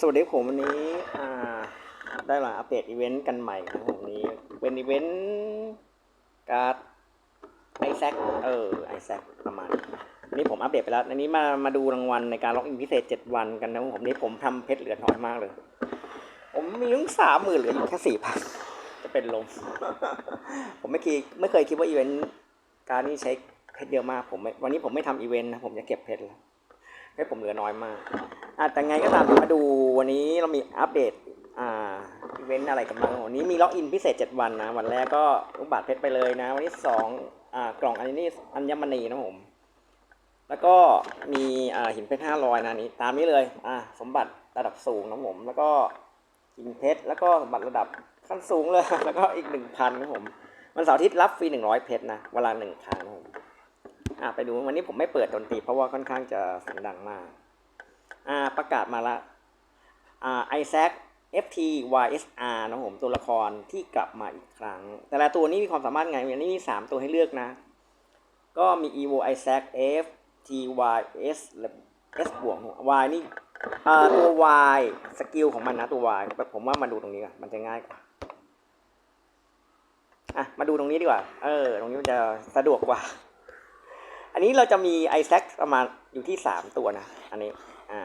สวัสดีผมวันนี้อ่าได้มาอัปเดตอีเวนต์กันใหม่นะครับผมนี้เป็นอีเวนต์การ์ดไอแซคเออไอแซคประมาณนี้วันนี้ผมอัปเดตไปแล้วอันนี้มามาดูรางวัลในการล็อกอินพิเศษ 7 วันกันนะครับผมนี่ผมทำเพชรเหลือน้อยมากเลย ผมมีทั้งสามหมื่นเหลืออยู่แค่สี่พันจะเป็นลม ผมไม่เคยไม่เคยคิดว่าอีเวนต์การนี้ใช้เพชรเยอะมากผมวันนี้ผมไม่ทำอีเวนต์นะผมจะเก็บเพชรแล้วเพชรผมเหลือน้อยมาก อะแต่ไงก็ตามมาดูวันนี้เรามีอัปเดตอ่าอีเวนต์อะไรกันบ้างวันนี้มีล็อกอินพิเศษ 7 วันนะ วันแรกก็ลูกบาทเพชรไปเลยนะ วันที่สองอ่ากล่องอันนี้อัญมณีนะผม แล้วก็มีอ่าหินเพชรห้าร้อยนะนี้ตามนี้เลยอ่าสมบัติระดับสูงนะผม แล้วก็หินเพชรแล้วก็สมบัติระดับขั้นสูงเลย แล้วก็อีกหนึ่งพันนะผมวันเสาร์อาทิตย์รับฟรีหนึ่งร้อยเพชรนะเวลาหนึ่งครั้งนะผมอ่าไปดูวันนี้ผมไม่เปิดดนตรีเพราะว่าค่อนข้างจะเสียงดังมาก ประกาศมาละอ่าไอแซค FT YSR นะผมตัวละครที่กลับมาอีกครั้ง แต่ละตัวนี้มีความสามารถไงอันนี้มี 3 ตัวให้เลือกนะ ก็มี Evo Isaac FT YS S บวก Y นี่ตัว Y สกิลของมันนะตัว Y ผมว่ามาดูตรงนี้ก่อนมันจะง่ายกว่าอะมาดูตรงนี้ดีกว่า เออ ตรงนี้มันจะสะดวกกว่า อันนี้เราจะมี Isaac ประมาณอยู่ที่ 3 ตัวนะ อันนี้ อ่า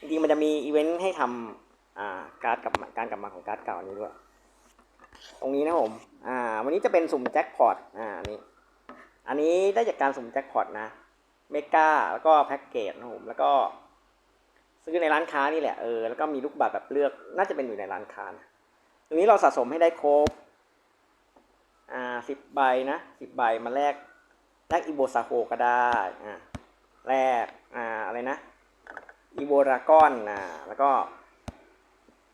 จริงๆมันจะมีอีเวนต์ให้ทำอ่าการ์ดกลับมาการกลับมาของการ์ดเก่าอันนี้ด้วย ตรงนี้นะผมอ่าวันนี้จะเป็นสุ่มแจ็คพอตอ่าอันนี้อันนี้ได้จากการสุ่มแจ็คพอตนะเมกาแล้วก็แพ็กเกจนะผมแล้วก็ซื้อในร้านค้านี่แหละเออแล้วก็มีลูกบาศก์แบบเลือกน่าจะเป็นอยู่ในร้านค้านะตรงนี้เราสะสมให้ได้ครบอ่าสิบใบนะสิบใบมาแลกแลกอีโบซาโฮก็ได้อ่าแลกอ่าอะไรนะ อีโวรากอนนะแล้วก็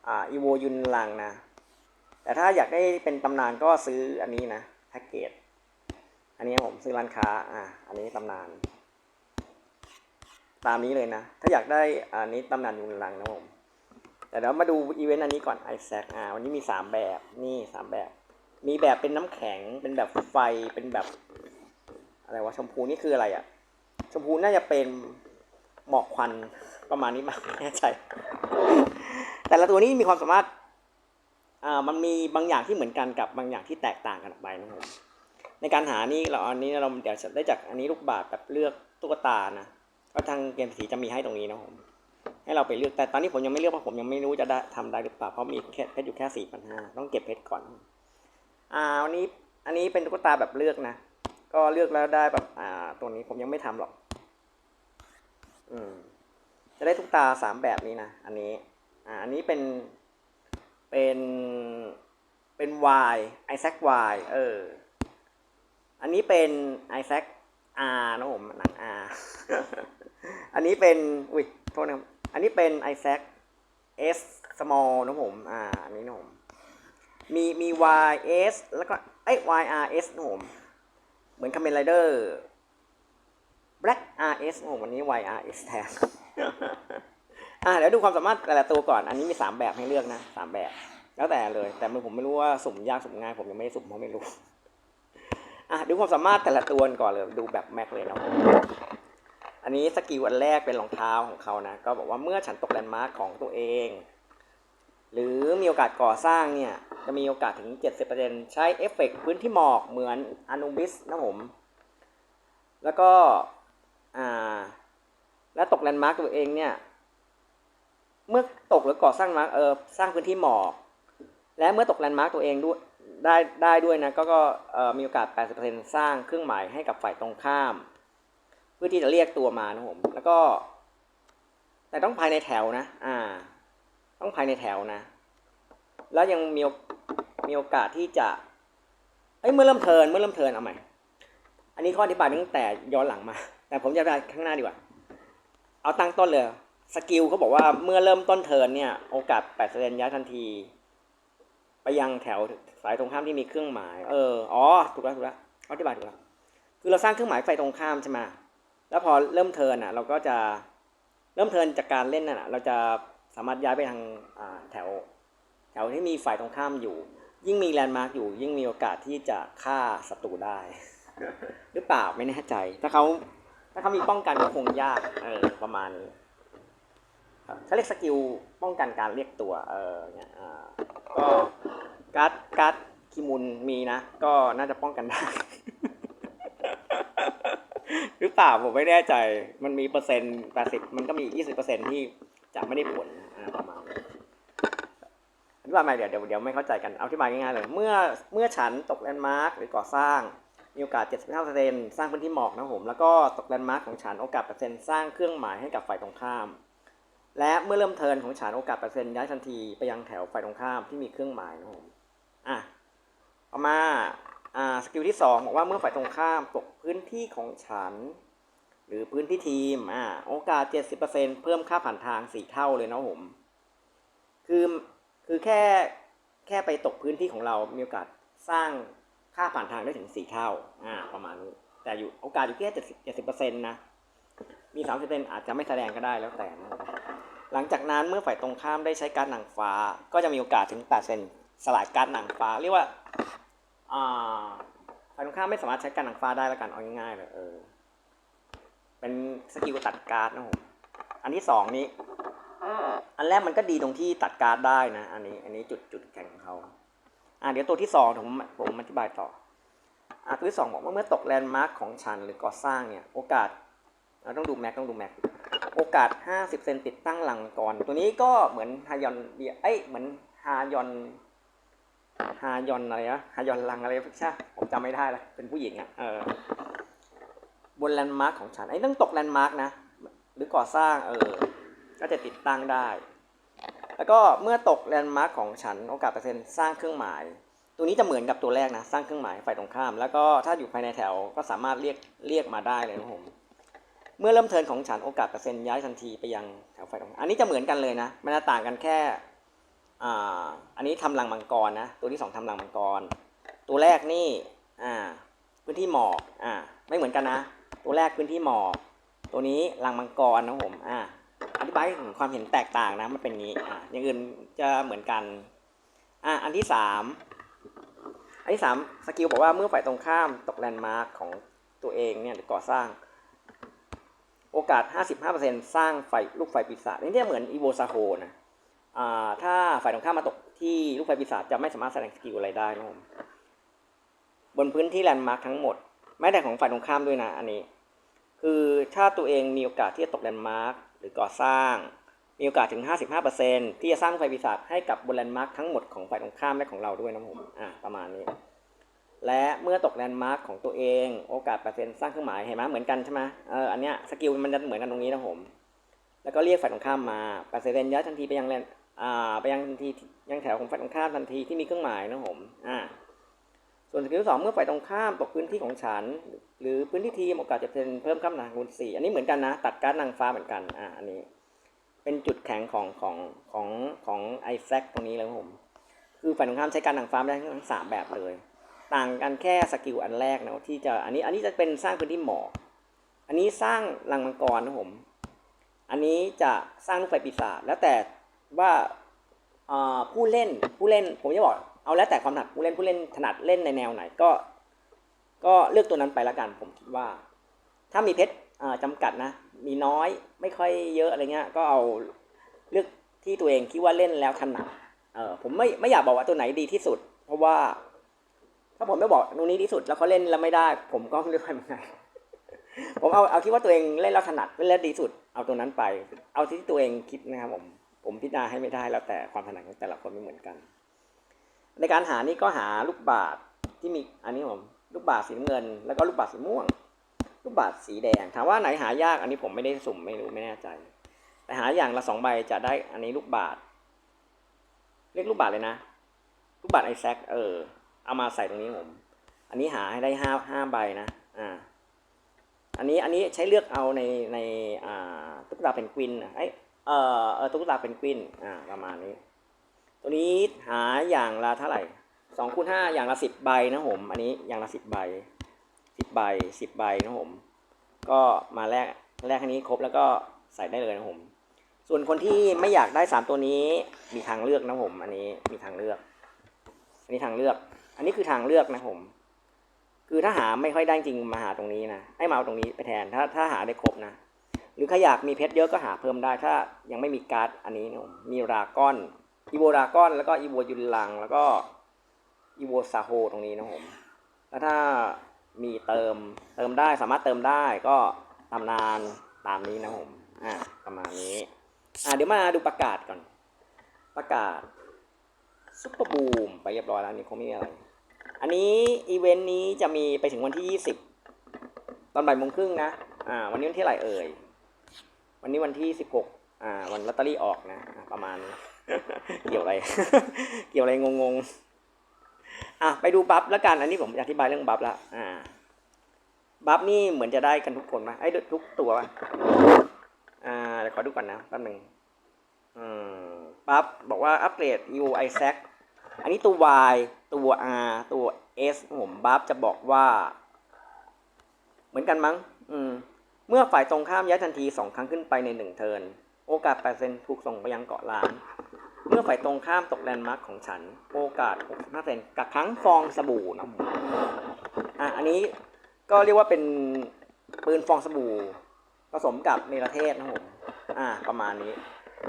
อ่าอีโวยุนลังนะ แต่ถ้าอยากได้เป็นตำนานก็ซื้ออันนี้นะแพ็กเกจอันนี้ผมซื้อร้านค้าอ่าอันนี้ตำนาน ตามนี้เลยนะ ถ้าอยากได้อันนี้ตำนานยุนลังนะผมแต่เดี๋ยวมาดูอีเวนต์อันนี้ก่อนไอแซคอ่าวันนี้มีสามแบบนี่สามแบบ มีแบบเป็นน้ำแข็งเป็นแบบไฟเป็นแบบ อะไรวะชมพูนี่คืออะไรอะ่ะ ชมพูน่าจะเป็น หมอกควันประมาณนี้มากไม่แน่ใจ แต่ละตัวนี้มีความสามารถอ่ามันมีบางอย่างที่เหมือนกันกับบางอย่างที่แตกต่างกันออกไปนะครับผมในการหานี่เราอันนี้เราเดี๋ยวจะได้จากอันนี้ลูกบาศก์แบบเลือกตุ๊กตานะก็ทางเกมสีจะมีให้ตรงนี้นะผมให้เราไปเลือกแต่ตอนนี้ผมยังไม่เลือกเพราะผมยังไม่รู้จะได้ทำได้หรือเปล่าเพราะมีเพชรอยู่แค่สี่พันห้าต้องเก็บเพชรก่อนอ่าวันนี้อันนี้เป็นตุ๊กตาแบบเลือกนะ ก็เลือกแล้วได้แบบอ่าตัวนี้ผมยังไม่ทำหรอก อืมจะได้ตุ๊กตาสามแบบนี้นะ อันนี้ อ่า อันนี้เป็น เป็น เป็น Y ไอแซค Y เออ อันนี้เป็นไอแซค R นะผมหนัง R อันนี้เป็น อุ้ย โทษนะครับ อันนี้เป็นไอแซค S small นะผม อ่า อันนี้นะผม มี มี YS แล้วก็ไอ้ย YRS นะผม เหมือนคาเมนไรเดอร์ Black RS โอ้วันนี้ YRS แทนอ่าเดี๋ยวดูความสามารถแต่ละตัวก่อน อันนี้มีสามแบบให้เลือกนะสามแบบ แล้วแต่เลย แต่มือผมไม่รู้ว่าสุ่มยากสุ่มง่าย ผมยังไม่ได้สุ่มเพราะไม่รู้ อะดูความสามารถแต่ละตัวก่อนเลย ดูแบบแม็กเลยนะอันนี้สกิลอันแรกเป็นรองเท้าของเขานะ ก็บอกว่าเมื่อฉันตกแลนด์มาร์คของตัวเอง หรือมีโอกาสก่อสร้างเนี่ย จะมีโอกาสถึง 70%ใช้เอฟเฟกต์พื้นที่หมอกเหมือนอนุบิสนะผม แล้วก็ อ่า และตกแลนด์มาร์กตัวเองเนี่ย เมื่อตกหรือก่อสร้างมาร์กเออสร้างพื้นที่หมอก และเมื่อตกแลนด์มาร์กตัวเองด้วยได้ได้ด้วยนะก็ก็มีโอกาส 80%สร้างเครื่องหมายให้กับฝ่ายตรงข้าม เพื่อที่จะเรียกตัวมานะผม แล้วก็ แต่ต้องภายในแถวนะ อ่า ต้องภายในแถวนะ แล้วยังมีโอมีโอกาสที่จะเอ้ยเมื่อเริ่มเทินเมื่อเริ่มเทินเอาใหม่ อันนี้ข้ออธิบายตั้งแต่ย้อนหลังมาแต่ผมจะไปข้างหน้าดีกว่า เอาตั้งต้นเลย สกิลเขาบอกว่าเมื่อเริ่มต้นเทิร์นเนี่ย โอกาส8%ย้ายทันที ไปยังแถวสายตรงข้ามที่มีเครื่องหมาย เออ อ๋อ ถูกแล้วถูกแล้วอธิบายถูกแล้ว คือเราสร้างเครื่องหมายไฟตรงข้ามใช่ไหมแล้วพอเริ่มเทิร์นอะ เราก็จะเริ่มเทิร์นจากการเล่นน่ะ เราจะสามารถย้ายไปทางแถว แถวที่มีฝ่ายตรงข้ามอยู่ ยิ่งมีแลนด์มาร์กอยู่ ยิ่งมีโอกาสที่จะฆ่าศัตรูได้ หรือเปล่าไม่แน่ใจ ถ้าเขา ถ้าเขามีป้องกันก็คงยากเออประมาณนี้เขาเรียกสกิลป้องกันการเรียกตัวเออเนี่ยอ่าก็การ์ดการ์ดคิมุนมีนะ ก็น่าจะป้องกันได้ หรือเปล่าผมไม่แน่ใจ มันมีเปอร์เซ็นต์แปดสิบมันก็มียี่สิบเปอร์เซ็นที่จะไม่ได้ผลประมาณนี้อธิบายใหม่เดี๋ยวเดี๋ยวเดี๋ยวไม่เข้าใจกัน เอาอธิบายง่ายๆเลย เมื่อเมื่อฉันตกแลนด์มาร์กหรือก่อสร้าง มีโอกาส 75%สร้างพื้นที่หมอกนะผม แล้วก็ตกแลนด์มาร์กของฉันโอกาสเปอร์เซ็นต์สร้างเครื่องหมายให้กับฝ่ายตรงข้าม และเมื่อเริ่มเทินของฉันโอกาสเปอร์เซ็นต์ย้ายทันทีไปยังแถวฝ่ายตรงข้ามที่มีเครื่องหมายนะครับผม อะต่อมา อ่า สกิลที่สองบอกว่าเมื่อฝ่ายตรงข้ามตกพื้นที่ของฉัน หรือพื้นที่ทีม อ่า โอกาส 70%เพิ่มค่าผ่านทางสี่เท่าเลยนะครับผม คือ คือแค่ แค่ไปตกพื้นที่ของเรา มีโอกาสสร้าง ค่าผ่านทางได้ถึงสี่เท่าอ่าประมาณนี้แต่อยู่โอกาสอยู่แค่เจ็ดสิบเจ็ดสิบเปอร์เซ็นต์นะมีสามสิบเปอร์เซ็นต์อาจจะไม่แสดงก็ได้แล้วแต่นะหลังจากนั้นเมื่อฝ่ายตรงข้ามได้ใช้การหนังฟ้า ก็จะมีโอกาสถึง8เปอร์เซนต์สลายการหนังฟ้า เรียกว่าอ่าฝ่ายตรงข้ามไม่สามารถใช้การหนังฟ้าได้แล้วกันเอาง่ายๆเลยเออเป็นสกิลตัดการ์ดนะผมอันที่สองนี้อันแรกมันก็ดีตรงที่ตัดการ์ดได้นะ อันนี้ อันนี้จุดจุดแข็งของเขา อ่าเดี๋ยวตัวที่สองผมผมอธิบายต่ออ่าตัวที่สองบอกว่าเมื่อตกแลนด์มาร์คของฉันหรือก่อสร้างเนี่ยโอกาสเราต้องดูแม็กต้องดูแม็กโอกาส 50 เซนติดตั้งหลังก่อน ตัวนี้ก็เหมือนฮายอนเบียเอ้ยเหมือนฮายอนฮายอนอะไรนะฮายอนลังอะไรใช่ผมจำไม่ได้ละเป็นผู้หญิงอะ่ะเออบนแลนด์มาร์คของฉันไอ้ต้องตกแลนด์มาร์คนะ หรือก่อสร้างเออก็จะติดตั้งได้ แล้วก็เมื่อตกแลนด์มาร์คของฉันโอกาสเปอร์เซ็นต์สร้างเครื่องหมาย ตัวนี้จะเหมือนกับตัวแรกนะ สร้างเครื่องหมายฝ่ายตรงข้าม แล้วก็ถ้าอยู่ภายในแถวก็สามารถเรียกเรียกมาได้เลยนะผม เมื่อเริ่มเทินของฉันโอกาสเปอร์เซ็นต์ย้ายทันทีไปยังแถวฝ่ายตรงข้ามอันนี้จะเหมือนกันเลยนะมันจะต่างกันแค่อ่าอันนี้ทำรังมังกรนะ ตัวที่สองทำรังมังกร ตัวแรกนี่อ่าพื้นที่หมอกอ่าไม่เหมือนกันนะ ตัวแรกพื้นที่หมอกตัวนี้รังมังกรนะผมอ่า อธิบายถึงความเห็นแตกต่างนะมันเป็นงนี้อ่าอย่างอื่นจะเหมือนกันอ่าอันที่สามอันที่สามสกิลบอกว่าเมื่อฝ่ายตรงข้ามตกแลนด์มาร์คของตัวเองเนี่ยหรือก่อสร้าง โอกาส 55%สร้างไฟลูกไฟปีศาจนี่เนี่ยเหมือนอีโวซาโฮนะอ่าถ้าฝ่ายตรงข้ามมาตกที่ลูกไฟปีศาจจะไม่สามารถแสดงสกิลอะไรได้นะผมบนพื้นที่แลนด์มาร์คทั้งหมดแม้แต่ของฝ่ายตรงข้ามด้วยนะอันนี้ คือถ้าตัวเองมีโอกาสที่จะตกแลนด์มาร์ค รือก่อสร้าง มีโอกาสถึง 55%ที่จะสร้างไฟปีศาจให้กับบนแลนด์มาร์คทั้งหมดของฝ่ายตรงข้ามและของเราด้วยนะผมอ่าประมาณนี้ และเมื่อตกแลนด์มาร์คของตัวเองโอกาสเปอร์เซ็นต์สร้างเครื่องหมายเห็นไหมเหมือนกันใช่ไหมเอออันเนี้ยสกิลมันจะเหมือนกันตรงนี้นะผมแล้วก็เรียกฝ่ายตรงข้ามมาเปอร์เซ็นต์ย้ายทันทีไปยังแลนอ่าไปยังทันทียังแถวของฝ่ายตรงข้ามทันทีที่มีเครื่องหมายนะผมอ่า ส่วนสกิลที่สองเมื่อฝ่ายตรงข้ามตกพื้นที่ของฉัน หรือพื้นที่ทีมโอกาสจะเป็นเพิ่มข้ามหนังคูณสี่อันนี้เหมือนกันนะ ตัดการนางฟ้าเหมือนกันอ่าอันนี้ เป็นจุดแข็งของของของของไอแซคตรงนี้เลยผม คือฝ่ายตรงข้ามใช้การนางฟ้าได้ทั้งสามแบบเลย ต่างกันแค่สกิลอันแรกนะที่จะอันนี้อันนี้จะเป็นสร้างพื้นที่หมอกอันนี้สร้างรังมังกรนะผม อันนี้จะสร้างลูกไฟปีศาจแล้วแต่ว่าผู้เล่นผู้เล่นผมจะบอก เอาแล้วแต่ความถนัดผู้เล่นผู้เล่นถนัดเล่นในแนวไหนก็ ก็เลือกตัวนั้นไปละกันผมคิดว่า ถ้ามีเพชรอ่าจำกัดนะ มีน้อยไม่ค่อยเยอะอะไรเงี้ย ก็เอาเลือกที่ตัวเองคิดว่าเล่นแล้วถนัดเออผมไม่ไม่อยากบอกว่าตัวไหนดีที่สุด เพราะว่า ถ้าผมไม่บอกตรงนี้ที่สุดแล้วเขาเล่นแล้วไม่ได้ ผมก็ไม่รู้ทำยังไงผมเอาเอาคิดว่าตัวเองเล่นแล้วถนัดเล่นแล้วดีสุด เอาตัวนั้นไป เอาที่ตัวเองคิดนะครับผมผมพิจารณาให้ไม่ได้แล้วแต่ความถนัดของแต่ละคนไม่เหมือนกัน ในการหานี่ก็หาลูกบาศที่มีอันนี้ผมลูกบาศสีเงิน แล้วก็ลูกบาศสีม่วง ลูกบาศสีแดงถามว่าไหนหายากอันนี้ผมไม่ได้สุ่มไม่รู้ไม่แน่ใจ แต่หาอย่างละสองใบจะได้อันนี้ลูกบาศเรียกลูกบาศเลยนะ ลูกบาศไอแซคเออเอามาใส่ตรงนี้ผม อันนี้หาให้ได้ห้าห้าใบนะอ่าอันนี้อันนี้ใช้เลือกเอาในในอ่าตุ๊กตาเพนกวินไอเออเออตุ๊กตาเพนกวินอ่าประมาณนี้ ตัวนี้หาอย่างละเท่าไหร่สองคูณห้าอย่างละสิบใบนะผม อันนี้อย่างละสิบใบสิบใบสิบใบนะผม ก็มาแลกแลกอันนี้ครบแล้วก็ใส่ได้เลยนะผม ส่วนคนที่ไม่อยากได้สามตัวนี้มีทางเลือกนะผม อันนี้มีทางเลือก อันนี้ทางเลือก อันนี้คือทางเลือกนะผม คือถ้าหาไม่ค่อยได้จริงมาหาตรงนี้นะให้มาเอาตรงนี้ไปแทนถ้าถ้าหาได้ครบนะหรือใครอยากมีเพชรเยอะก็หาเพิ่มได้ ถ้ายังไม่มีการ์ดอันนี้นะผมมีรากอน อีโวรากอน แล้วก็อีโวยุนลัง แล้วก็อีโวซาโฮตรงนี้นะผม แล้วถ้ามีเติมเติมได้สามารถเติมได้ก็ตำนานตามนี้นะผม อ่าประมาณนี้ อ่าเดี๋ยวมาดูประกาศก่อน ประกาศซุปเปอร์บูมไปเรียบร้อยแล้วนี่คงไม่มีอะไร อันนี้อีเวนต์นี้จะมีไปถึงวันที่ 20 ตอนบ่ายโมงครึ่งนะ อ่า วันนี้วันที่ไหรเอ่ย วันนี้วันที่ 16 อ่า วันลอตเตอรี่ออกนะ ประมาณนี้ เกี่ยวอะไร เกี่ยวอะไรงงๆอะไปดูบัฟแล้วกันอันนี้ผมอธิบายเรื่องบัฟแล้วอ่า บัฟนี่เหมือนจะได้กันทุกคนไหมไอ้ทุกตัวปะอ่าเดี๋ยวขอดูก่อนนะแป๊บหนึ่งอืมบัฟบอกว่าอัปเกรด u i s a c อันนี้ตัว y ตัว r ตัว s ผมบัฟจะบอกว่า เหมือนกันมั้ง อืม เมื่อฝ่ายตรงข้ามย้ายทันทีสองครั้งขึ้นไปในหนึ่งเทิร์นโอกาส8%ถูกส่งไปยังเกาะล้าน เมื่อฝ่ายตรงข้ามตกแลนด์มาร์คของฉัน โอกาส65%กับครั้งฟองสบู่นะอะอันนี้ก็เรียกว่าเป็นปืนฟองสบู่ ผสมกับเนรเทศนะผมอ่าประมาณนี้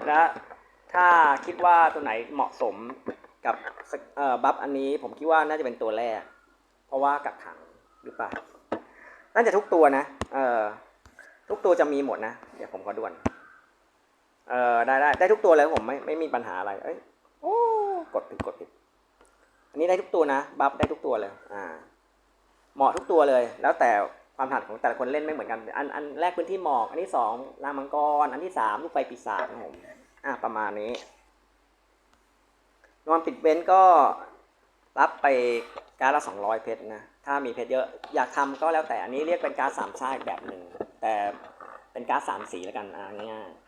และถ้าคิดว่าตัวไหนเหมาะสมกับเอ่อบัฟอันนี้ผมคิดว่าน่าจะเป็นตัวแรก เพราะว่ากักขังหรือเปล่า น่าจะทุกตัวนะเอ่อทุกตัวจะมีหมดนะ เดี๋ยวผมขอด่วน เออได้ได้ได้ทุกตัวเลยผมไม่ไม่มีปัญหาอะไรเอ้ยโอ้กดผิดกดผิดอันนี้ได้ทุกตัวนะบัฟได้ทุกตัวเลย อ่า เหมาะทุกตัวเลย แล้วแต่ความถนัดของแต่ละคนเล่นไม่เหมือนกัน อันอันแรกพื้นที่หมอก อันที่สองรางมังกร อันที่สามลูกไฟปีศาจนะผมอะประมาณนี้ นอนปิดเว้นก็รับไปการละสองร้อยเพชรนะ ถ้ามีเพชรเยอะอยากทำก็แล้วแต่อันนี้เรียกเป็นการสามชาติแบบหนึ่งแต่เป็นการสามสีแล้วกันอะง่ายๆ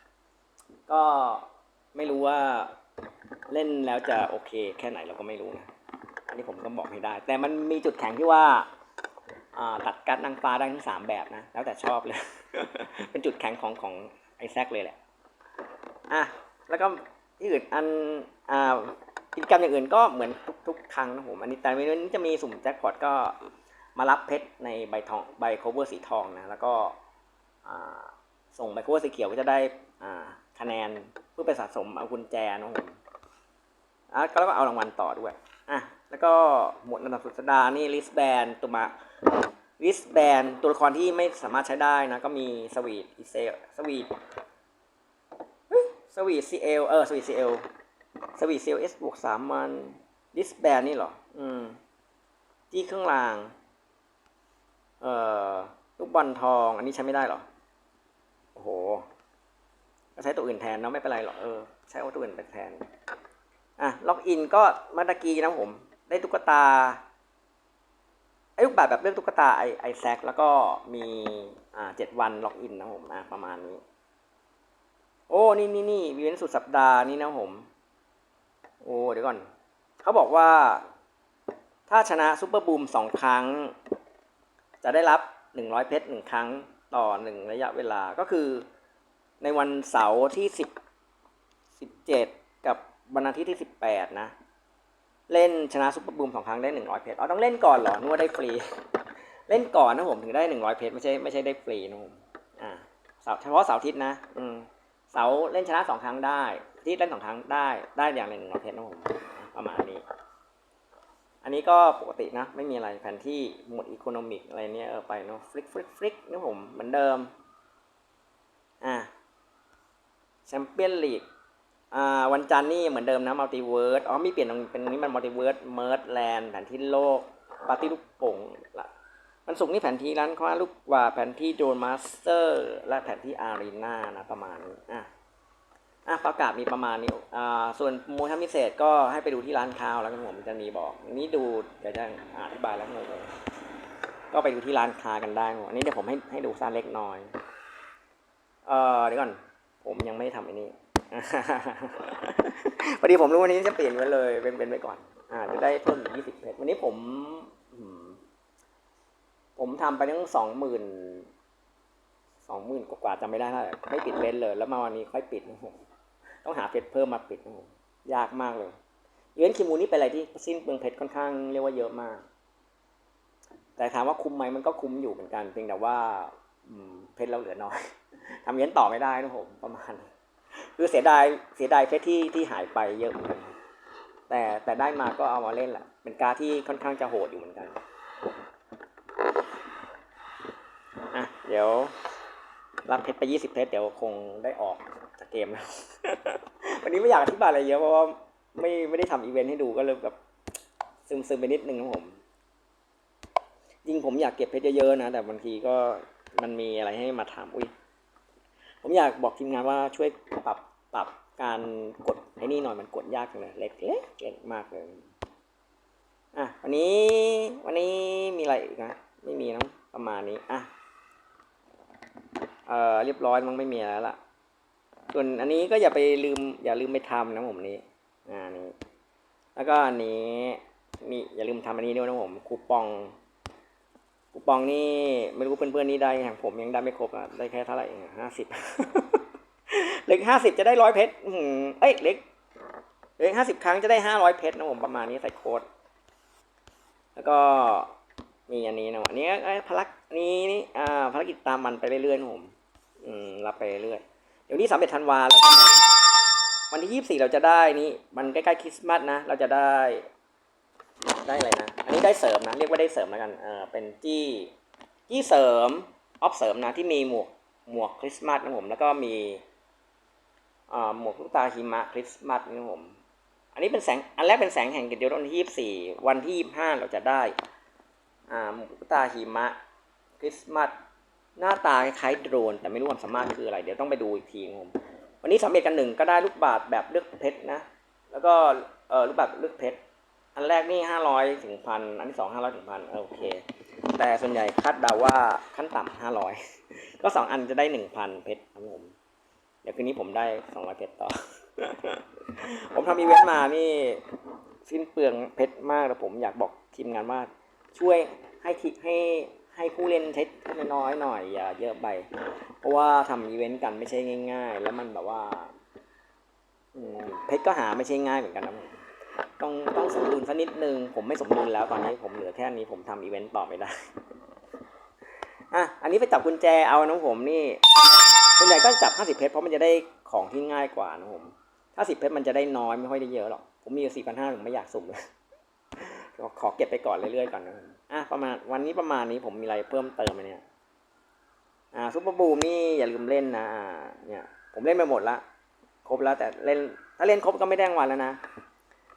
ก็ไม่รู้ว่าเล่นแล้วจะโอเคแค่ไหนเราก็ไม่รู้นะ อันนี้ผมก็บอกไม่ได้ แต่มันมีจุดแข็งที่ว่าตัดการดนางฟ้าได้ทั้งสามแบบนะ แล้วแต่ชอบเลย เป็นจุดแข็งของของไอแซคเลยแหละ อะ แล้วก็ที่อื่นอัน อ่า กิจกรรมอย่างอื่นก็เหมือนทุกทุกครั้งนะผม อันนี้แต่วันนี้จะมีสุ่มแจ็คพอตก็มารับเพชรในใบทองใบโคเวอร์สีทองนะ แล้วก็ส่งใบโคเวอร์สีเขียวก็จะได้ อ่า คะแนนเพื่อไปสะสมเอากุญแจนะผมอะก็แล้วก็เอารางวัลต่อด้วยอะแล้วก็หมวดระดับสุดสัปดาห์นี่ลิสแบนตัวมาลิสแบนตัวละครที่ไม่สามารถใช้ได้นะ ก็มีสวีทอีเซลสวีทสวีทซีเอลเออสวีทซีเอลสวีทเซลเอสบวกสามมันดิสแบนนี่เหรอ อืมที่เครื่องราง เอ่อลูกบอลทอง อันนี้ใช้ไม่ได้เหรอ โอ้โห ใช้ตัวอื่นแทนเนาะไม่เป็นไรหรอกเออใช้ตัวอื่นไปแทนอะล็อกอินก็มาตะกี้นะผมได้ตุ๊กตาไอ้ลูกบาศก์แบบเลือกตุ๊กตาไอไอแซกแล้วก็มีอ่าเจ็ดวันล็อกอินนะผมอะประมาณนี้ โอ้นี่นี่นี่วีเวนสุดสัปดาห์นี่นะผม โอ้เดี๋ยวก่อนเขาบอกว่า ถ้าชนะซูเปอร์บูมสองครั้ง จะได้รับหนึ่งร้อยเพชรหนึ่งครั้งต่อหนึ่งระยะเวลาก็คือ ในวันเสาร์ที่สิบสิบเจ็ดกับวันอาทิตย์ที่สิบแปดนะ เล่นชนะซูเปอร์บูมสองครั้งได้หนึ่งร้อยเพชรอ๋อต้องเล่นก่อนเหรอนึกว่าได้ฟรี เล่นก่อนนะผมถึงได้หนึ่งร้อยเพชรไม่ใช่ไม่ใช่ได้ฟรีนะผมอ่าเสาร์เฉพาะเสาร์อาทิตย์นะ อืมเสาเล่นชนะสองครั้งได้อาที่เล่นสองครั้งได้ได้อย่างหนึ่งร้อยเพชรนะผมประมาณนี้ อันนี้ก็ปกตินะ ไม่มีอะไรแผนที่หมวดอีโคโนมิกอะไรเนี้ยเออไปเนาะฟลิกฟลิกฟลิกนะผมเหมือนเดิม อ่า แชมเปี้ยนลีกอ่าวันจันทร์นี่เหมือนเดิมนะมัลติเวิร์สอ๋อมีเปลี่ยนเป็นนี้มันมัลติเวิร์สเมิร์ดแลนด์แผนที่โลกปาร์ตี้ลูกโป่งละมันสุกนี่แผนที่ร้านค้าลูกว่าแผนที่โดนมาสเตอร์และแผนที่อารีนานะประมาณนี้อะอะประกาศมีประมาณนี้อ่าส่วนโมชั่นพิเศษก็ให้ไปดูที่ร้านค้าแล้วกันผมจะมีบอกนนี้ดูเดี๋ยวจะอธิบายแล้วงงเลยก็ไปดูที่ร้านค้ากันได้อันนี้เดี๋ยวผมให้ให้ดูซาเล็กน้อยเอ่อเดี๋ยวก่อน ผมยังไม่ทำอันนี้ พอดีผมรู้วันนี้จะเปลี่ยนไว้เลยเป็นเป็นไว้ก่อน อ่าจะได้เพิ่มยี่สิบเพชรวันนี้ผมอืมผมทำไปตั้งสองหมื่นสองหมื่นกว่าๆจำไม่ได้เท่าไหร่ไม่ปิดเว้นเลย แล้วมาวันนี้ค่อยปิดนะผมต้องหาเพชรเพิ่มมาปิดนะผมยากมากเลยอีเวนต์คิมูนี่เป็นอะไรที่สิ้นเปลืองเพชรค่อนข้างเรียกว่าเยอะมาก แต่ถามว่าคุ้มไหมมันก็คุ้มอยู่เหมือนกันเพียงแต่ว่าอืม เพชรเราเหลือน้อยทำอีเวนต่อไม่ได้นะผมประมาณ คือเสียดายเสียดายเพชรที่ที่หายไปเยอะเหมือนกันแต่แต่ได้มาก็เอามาเล่นแหละเป็นการที่ค่อนข้างจะโหดอยู่เหมือนกันอะเดี๋ยว รับเพชรไปยี่สิบเพชรเดี๋ยวคงได้ออกจากเกมแล้ววันนี้ไม่อยากอธิบายอะไรเยอะเพราะว่าไม่ไม่ได้ทำอีเวนต์ให้ดูก็เลยแบบซึมซึมไปนิดนึงนะผม จริงผมอยากเก็บเพชรเยอะๆนะ แต่บางทีก็ มันมีอะไรให้มาทำอุ้ยผมอยากบอกทีมงานว่าช่วยปรับปรับการกดไอ้นี่หน่อยมันกดยากจังเลยเล็กเล็กเล็กมากเลยอะวันนี้วันนี้มีอะไรอีกนะไม่มีนะประมาณนี้อะเอ่อเรียบร้อยมันไม่มีแล้วล่ะ ส่วนอันนี้ก็อย่าไปลืม อย่าลืมไปทำนะผมนี้อ่านี้ แล้วก็อันนี้มีอย่าลืมทำอันนี้ด้วยนะผมคูปอง คูปองนี่ไม่รู้เพื่อนๆนี่ได้อย่างผมยังได้ไม่ครบอะได้แค่เท่าไหร่ห้าสิบเล็กห้าสิบจะได้ร้อยเพชรเอ้ยเล็กเล็กห้าสิบครั้งจะได้ห้าร้อยเพชรนะผมประมาณนี้ใส่โค้ดแล้วก็มีอันนี้นะอันนี้ไอ้ภารกิจนี้นี่อ่าภารกิจตามมันไปเรื่อยๆนะผม อืมรับไปเรื่อยเดี๋ยวนี้สามเอ็ดธันวาเราวันที่ยี่สิบสี่เราจะได้นี่มันใกล้ๆคริสต์มาสนะเราจะได้ ได้อะไรนะอัน ได้เสริมนะเรียกว่าได้เสริมแล้วกันเออเป็นจี้จี้เสริมออฟเสริมนะที่มีหมวกหมวกคริสต์มาสนะผมแล้วก็มีอ่าหมวกลูกตาหิมะคริสต์มาสนะผมอันนี้เป็นแสงอันแรกเป็นแสงแห่งเกียรติยศวันที่ยี่สิบสี่วันที่ยี่สิบห้าเราจะได้อ่าหมวกลูกตาหิมะคริสต์มาสหน้าตาคล้ายโดรน แต่ไม่รู้ความสามารถคืออะไร เดี๋ยวต้องไปดูอีกทีผมวันนี้สำเร็จกันหนึ่งก็ได้ลูกบาศก์แบบเลือกเพชรนะ แล้วก็เออลูกบาศก์เลือกเพชร อันแรกนี่ห้าร้อยถึงพันอันที่สองห้าร้อยถึงพันโอเค แต่ส่วนใหญ่คาดเดาว่าขั้นต่ำห้าร้อยก็สองอันจะได้หนึ่งพันเพชรครับผมเดี๋ยวคืนนี้ผมได้สองร้อยเพชรต่อ ผมทำอีเวนต์มานี่สิ้นเปลืองเพชรมากแต่ผมอยากบอกทีมงานว่าช่วยให้ทิให้ให้ผู้เล่นเทสน้อยหน่อยอย่าเยอะไปเพราะว่าทำอีเวนต์กันไม่ใช่ง่าย ๆ แล้วมันแบบว่าเพชรก็หาไม่ใช่ง่ายเหมือนกันนะผม ต้องต้องสมดุลสักนิดนึง ผมไม่สมดุลแล้วตอนนี้ผมเหลือแค่นี้ผมทำอีเวนต์ต่อไม่ได้ อะ อันนี้ไปจับกุญแจเอานะผมนี่ส่วนใหญ่ก็จับ 50 เพชรเพราะมันจะได้ของที่ง่ายกว่านะผม50เพชรมันจะได้น้อยไม่ค่อยได้เยอะหรอก ผมมีอยู่4,500ผมไม่อยากสุ่มเลยขอขอเก็บไปก่อนเรื่อยๆก่อนนะผมอะประมาณวันนี้ประมาณนี้ผมมีอะไรเพิ่มเติมไหมเนี่ย อ่าซุปเปอร์บูมนี่อย่าลืมเล่นนะเนี่ย ผมเล่นไปหมดละ ครบแล้วแต่เล่นถ้าเล่นครบก็ไม่ได้รางวัลแล้วนะ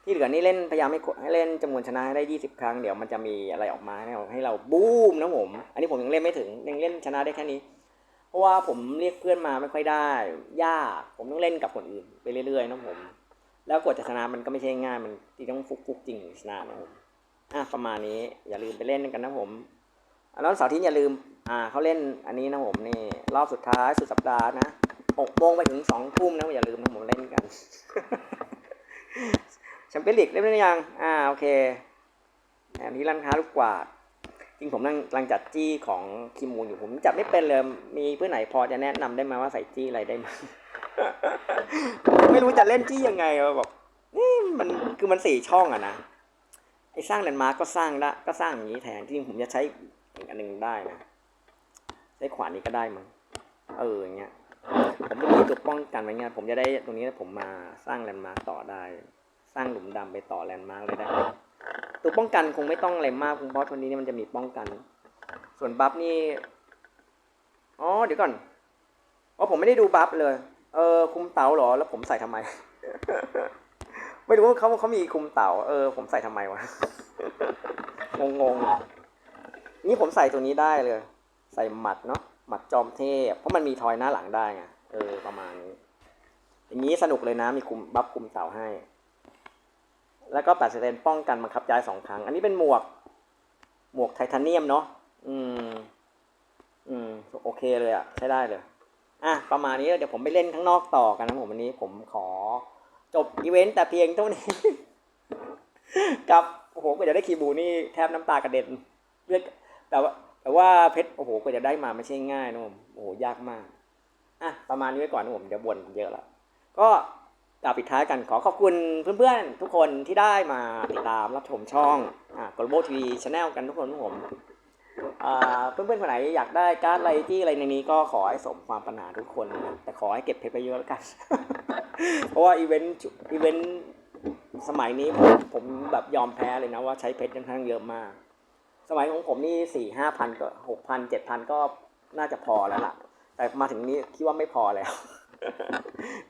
ที่เหลือนี่เล่นพยายามให้ให้เล่นจำนวนชนะให้ได้ 20 ครั้งเดี๋ยวมันจะมีอะไรออกมาให้เราให้เราบูมนะผม อันนี้ผมยังเล่นไม่ถึงยังเล่นชนะได้แค่นี้ เพราะว่าผมเรียกเพื่อนมาไม่ค่อยได้ ยากผมต้องเล่นกับคนอื่นไปเรื่อยๆนะผม แล้วกว่าจะชนะมันก็ไม่ใช่ง่ายมันที่ต้องฟุกๆจริงชนะนะผมอะประมาณนี้อย่าลืมไปเล่นกันนะผมแล้วเสาร์ที่อย่าลืมอ่าเขาเล่นอันนี้นะผมนี่รอบสุดท้ายสุดสัปดาห์นะหกโมงไปถึงสองทุ่มนะอย่าลืมนะผมเล่นกัน แชมเปี้ยนลีกเล่นได้หรือยัง อ่าโอเคอันนี้ร้านค้าลูกกวาดจริงผมนั่งกำลังจัดจี้ของคิมูลอยู่ผมจับไม่เป็นเลยมีเพื่อนไหนพอจะแนะนำได้ไหมว่าใส่จี้อะไรได้ไหมไม่รู้จะเล่นจี้ยังไงบอกนี่มันคือมันสี่ช่องอะนะไอ้สร้างแลนด์มาร์กก็สร้างได้ก็สร้างอย่างนี้แทนจริงผมจะใช้อีกอันหนึ่งได้นะใช้ขวานนี้ก็ได้มั้งเอออย่างเงี้ยผมไม่มีตัวป้องกันไว้เงี้ยผมจะได้ตรงนี้ผมมาสร้างแลนด์มาร์กต่อได้ สร้างหลุมดำไปต่อแลนด์มาร์กเลยได้ตัวป้องกันคงไม่ต้องอะไรมากเพราะตัวนี้เนี่ยมันจะมีป้องกัน ส่วนบัฟนี่อ๋อเดี๋ยวก่อนอ๋อผมไม่ได้ดูบัฟเลย เออคุมเต๋าเหรอ แล้วผมใส่ทำไม ไม่รู้ว่าเขาเขามีคุมเต่าเออผมใส่ทำไมวะงงงนี่ผมใส่ตัวนี้ได้เลย ใส่หมัดเนาะหมัดจอมเทพ เพราะมันมีทอยหน้าหลังได้ไงเออประมาณนี้อย่างนี้สนุกเลยนะมีคุมบัฟคุมเต่าให้ แล้วก็แปดเซนป้องกันบังคับย้ายสองครั้ง อันนี้เป็นหมวก หมวกไทเทเนียมเนาะ อืม อืม โอเคเลยอะใช้ได้เลย อะ ประมาณนี้เดี๋ยวผมไปเล่นข้างนอกต่อกันนะผมวันนี้ผมขอ จบอีเวนต์แต่เพียงเท่านี้ กับ โอ้โหกว่าจะได้คีบูนี่แทบน้ำตากระเด็นเลือดแต่ว่า แต่ว่าเพชร โอ้โหกว่าจะได้มาไม่ใช่ง่ายนะผม โอ้โห ยากมาก อะ ประมาณนี้ไว้ก่อนนะผม เดี๋ยวบ่นเยอะละ ก็ ปิดท้ายกันขอขอบคุณเพื่อนๆ ทุกคนที่ได้มาติดตามรับชมช่องอ่า Global TV Channel กันทุกคนนะผมอ่าเพื่อนๆคนไหนอยากได้การ์ดอะไรที่อะไรในนี้ก็ขอให้สมความปรารถนาทุกคน แต่ขอให้เก็บเพชรไปเยอะแล้วกัน เพราะว่าอีเวนต์อีเวนต์สมัยนี้ผมผมแบบยอมแพ้เลยนะว่าใช้เพชรค่อนข้างเยอะมาก สมัยของผมนี่สี่ห้าพันก็หกพันเจ็ดพันก็น่าจะพอแล้วล่ะ แต่มาถึงนี้คิดว่าไม่พอแล้ว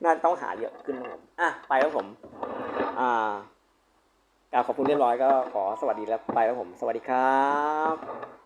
น่าต้องหาเยอะขึ้นนะครับอะไปแล้วผม อ่ากล่าวขอบคุณเรียบร้อยก็ขอสวัสดีแล้วไปแล้วผม สวัสดีครับ